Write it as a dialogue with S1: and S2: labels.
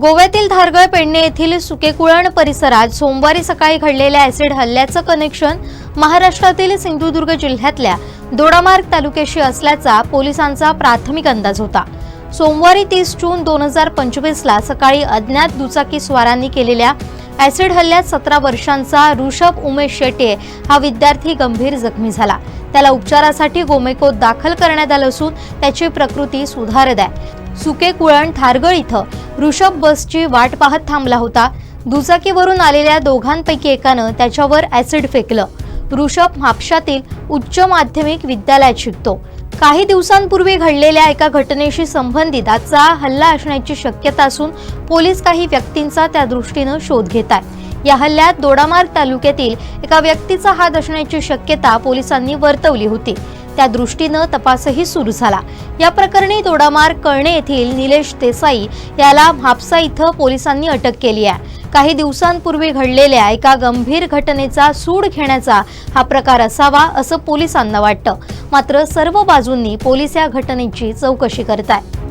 S1: गोव्यातील धारगळ पेडणे येथील सुकेकुळण परिसरात सोमवारी सकाळी घडलेल्या ऍसिड हल्ल्याचं कनेक्शन महाराष्ट्रातील सिंधुदुर्ग जिल्ह्यातल्या दोडामार्ग तालुक्याशी असल्याचा पोलिसांचा प्राथमिक अंदाज होता. सोमवारी तीस जून दोन हजार पंचवीसला सकाळी अज्ञात दुचाकी स्वारांनी केलेल्या ऍसिड हल्ल्यात सतरा वर्षांचा ऋषभ उमेश शेटे हा विद्यार्थी गंभीर जखमी झाला. त्याला उपचारासाठी गोमेकोत दाखल करण्यात आलं असून त्याची प्रकृती सुधारत आहे. सुके कुळण थारगळ इथं ऋषभ बसची वाट पाहत थांबला होता. दुचाकीवरून आलेल्या दोघांपैकी एकानं त्याच्यावर ऍसिड फेकलं. ऋषभ म्हापशातील उच्च माध्यमिक विद्यालयात शिकतो. काही दिवसांपूर्वी घडलेल्या एका घटनेशी संबंधित आजचा हल्ला असण्याची शक्यता असून पोलीस काही व्यक्तींचा त्या दृष्टीनं शोध घेत आहेत या हल्ल्यात दोडामार्ग तालुक्यातील एका व्यक्तीचा हात असण्याची शक्यता पोलिसांनी वर्तवली होती. त्या दृष्टीनं तपासही सुरू झाला. या प्रकरणी दोडामार कळणे येथील निलेश देसाई याला म्हापसा इथं पोलिसांनी अटक केली आहे. काही दिवसांपूर्वी घडलेल्या एका गंभीर घटनेचा सूड घेण्याचा हा प्रकार असावा असं पोलिसांना वाटतं. मात्र सर्व बाजूंनी पोलीस या घटनेची चौकशी करत आहेत